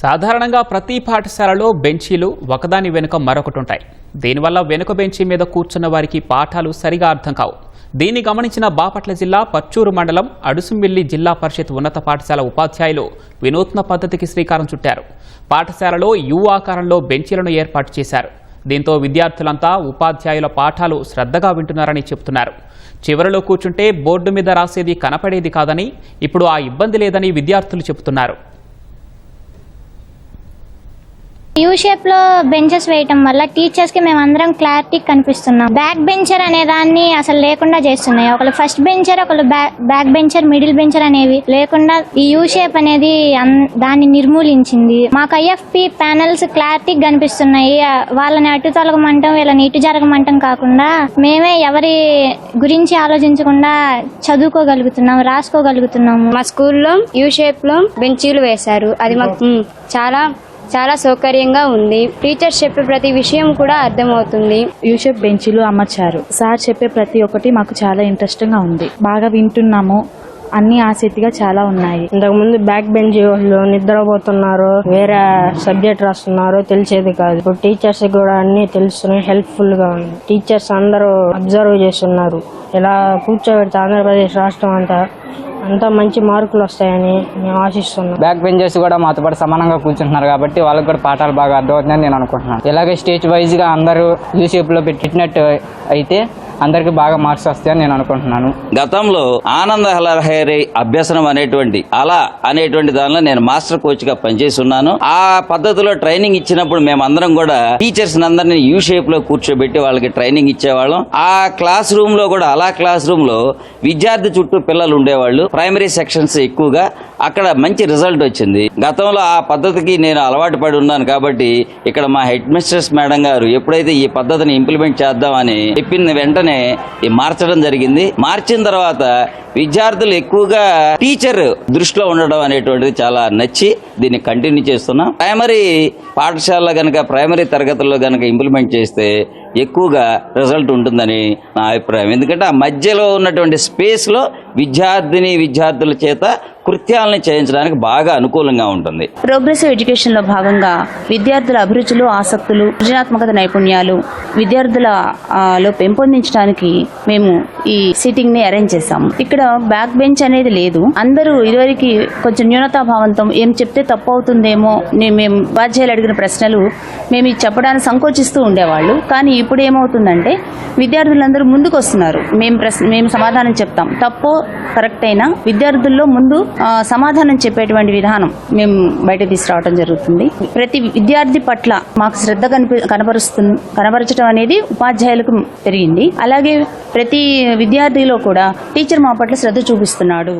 సాధారణంగా ప్రతి పాఠశాలలో బెంచీలు ఒకదాని వెనుక మరొకటి ఉంటాయి. దీనివల్ల వెనుక బెంచీ మీద కూర్చున్న వారికి పాఠాలు సరిగా అర్థం కావు. దీన్ని గమనించిన బాపట్ల జిల్లా పచ్చూరు మండలం అడుసుమిల్లి జిల్లా పరిషత్ ఉన్నత పాఠశాల ఉపాధ్యాయులు వినూత్న పద్ధతికి శ్రీకారం చుట్టారు. పాఠశాలలో యు ఆకారంలో బెంచీలను ఏర్పాటు చేశారు. దీంతో విద్యార్థులంతా ఉపాధ్యాయుల పాఠాలు శ్రద్ధగా వింటున్నారని చెబుతున్నారు. చివరిలో కూర్చుంటే బోర్డు మీద రాసేది కనపడేది కాదని ఇప్పుడు ఆ ఇబ్బంది లేదని విద్యార్థులు చెబుతున్నారు. యూ షేప్లో బెంచెస్ వేయటం వల్ల టీచర్స్కి మేము అందరం క్లారిటీ కనిపిస్తున్నాం. బ్యాక్ బెంచర్ అనే దాన్ని అసలు లేకుండా చేస్తున్నాయి. ఒకళ్ళు ఫస్ట్ బెంచర్ ఒకళ్ళు బ్యాక్ బెంచర్ మిడిల్ బెంచర్ అనేవి లేకుండా ఈ యూ షేప్ అనేది అన్- దాన్ని నిర్మూలించింది. మాకు ఐఎఫ్పి ప్యానల్స్ క్లారిటీ కనిపిస్తున్నాయి. వాళ్ళని అటు తొలగమంటాం వీళ్ళని ఇటు జరగమంటాం కాకుండా మేమే ఎవరి గురించి ఆలోచించకుండా చదువుకోగలుగుతున్నాం రాసుకోగలుగుతున్నాము. మా స్కూల్లో యూ షేప్లో బెంచీలు వేశారు. అది మాకు చాలా చాలా సౌకర్యంగా ఉంది. టీచర్స్ చెప్పే ప్రతి విషయం కూడా అర్థమవుతుంది. యూషేప్ బెంచీలు అమర్చారు. సార్ చెప్పే ప్రతి ఒక్కటి మాకు చాలా ఇంట్రెస్టింగ్గా ఉంది. బాగా వింటున్నాము. అన్ని ఆసక్తిగా చాలా ఉన్నాయి. ఇంతకు ముందు బ్యాక్ బెంచ్ వాళ్ళు నిద్రపోతున్నారు. వేరే సబ్జెక్ట్ రాస్తున్నారు. తెలిసేది కాదు. ఇప్పుడు టీచర్స్ కూడా అన్ని తెలుస్తున్నాయి. హెల్ప్ఫుల్గా ఉంది. టీచర్స్ అందరూ అబ్జర్వ్ చేస్తున్నారు. ఇలా కూర్చోబెడితే ఆంధ్రప్రదేశ్ రాష్ట్రం అంతా అంతా మంచి మార్కులు వస్తాయని మేము ఆశిస్తున్నాం. బ్యాక్ బెంచర్స్ కూడా మాతో పాటు సమానంగా కూర్చుంటున్నారు కాబట్టి వాళ్ళకి కూడా పాఠాలు బాగా అర్థమవుతుందని నేను అనుకుంటున్నాను. ఇలాగే స్టేజ్ వైజ్గా అందరూ యూ షేప్లో పెట్టినట్టు అయితే అందరికి బాగా మార్క్స్ వస్తాయని నేను అనుకుంటున్నాను. గతంలో ఆనంద హలహరి అభ్యసనం అనేటువంటి అలా అనేటువంటి దానిలో నేను మాస్టర్ కోచ్గా పనిచేసి ఉన్నాను ఆ పద్ధతిలో ట్రైనింగ్ ఇచ్చినప్పుడు మేమందరం కూడా టీచర్స్ అందరినీ యూ షేప్లో కూర్చోబెట్టి వాళ్ళకి ట్రైనింగ్ ఇచ్చేవాళ్ళం. ఆ క్లాస్ రూమ్లో కూడా అలా క్లాస్ రూమ్లో విద్యార్థి చుట్టూ పిల్లలు ఉండేవాళ్ళు. ప్రైమరీ సెక్షన్స్ ఎక్కువగా అక్కడ మంచి రిజల్ట్ వచ్చింది. గతంలో ఆ పద్ధతికి నేను అలవాటు పడి ఉన్నాను కాబట్టి ఇక్కడ మా హెడ్ మిస్ట్రెస్ మేడం గారు ఎప్పుడైతే ఈ పద్ధతిని ఇంప్లిమెంట్ చేద్దామని చెప్పింది వెంటనే ఈ మార్చడం జరిగింది. మార్చిన తర్వాత విద్యార్థులు ఎక్కువగా టీచర్ దృష్టిలో ఉండడం అనేటువంటిది చాలా నచ్చి దీన్ని కంటిన్యూ చేస్తున్నాం. ప్రైమరీ పాఠశాలలో గనక ప్రైమరీ తరగతుల్లో గనక ఇంప్లిమెంట్ చేస్తే ఎక్కువగా రిజల్ట్ ఉంటుందని నా అభిప్రాయం. ఎందుకంటే ఆ మధ్యలో ఉన్నటువంటి స్పేస్లో విద్యార్థిని విద్యార్థుల చేత కృత్యాలను చేయించడానికి బాగా అనుకూలంగా ఉంటుంది. ప్రోగ్రెసివ్ ఎడ్యుకేషన్లో భాగంగా విద్యార్థుల అభిరుచులు ఆసక్తులు సృజనాత్మకత నైపుణ్యాలు విద్యార్థుల లో పెంపొందించడానికి మేము ఈ సీటింగ్ని అరేంజ్ చేశాము. ఇక్కడ బ్యాక్ బెంచ్ అనేది లేదు. అందరూ ఇదివరకు కొంచెం న్యూనతాభావంతో ఏం చెప్తే తప్పు అవుతుందేమో నే- మేము ఉపాధ్యాయులు అడిగిన ప్రశ్నలు మేము చెప్పడానికి సంకోచిస్తూ ఉండేవాళ్ళు. కానీ ఇప్పుడు ఏమవుతుందంటే విద్యార్థులందరూ ముందుకు వస్తున్నారు మేము ప్రశ్న మేము సమాధానం చెప్తాం. తప్పో కరెక్ట్ అయినా విద్యార్థుల్లో ముందు సమాధానం చెప్పేటువంటి విధానం మేము బయట తీసుకురావడం జరుగుతుంది. ప్రతి విద్యార్థి పట్ల మాకు శ్రద్ధ కనిపి కనబరుస్తు కనబరచడం అనేది ఉపాధ్యాయులకు పెరిగింది. అలాగే ప్రతి విద్యార్థిలో కూడా టీచర్ మా పట్ల శ్రద్ధ చూపిస్తున్నాడు.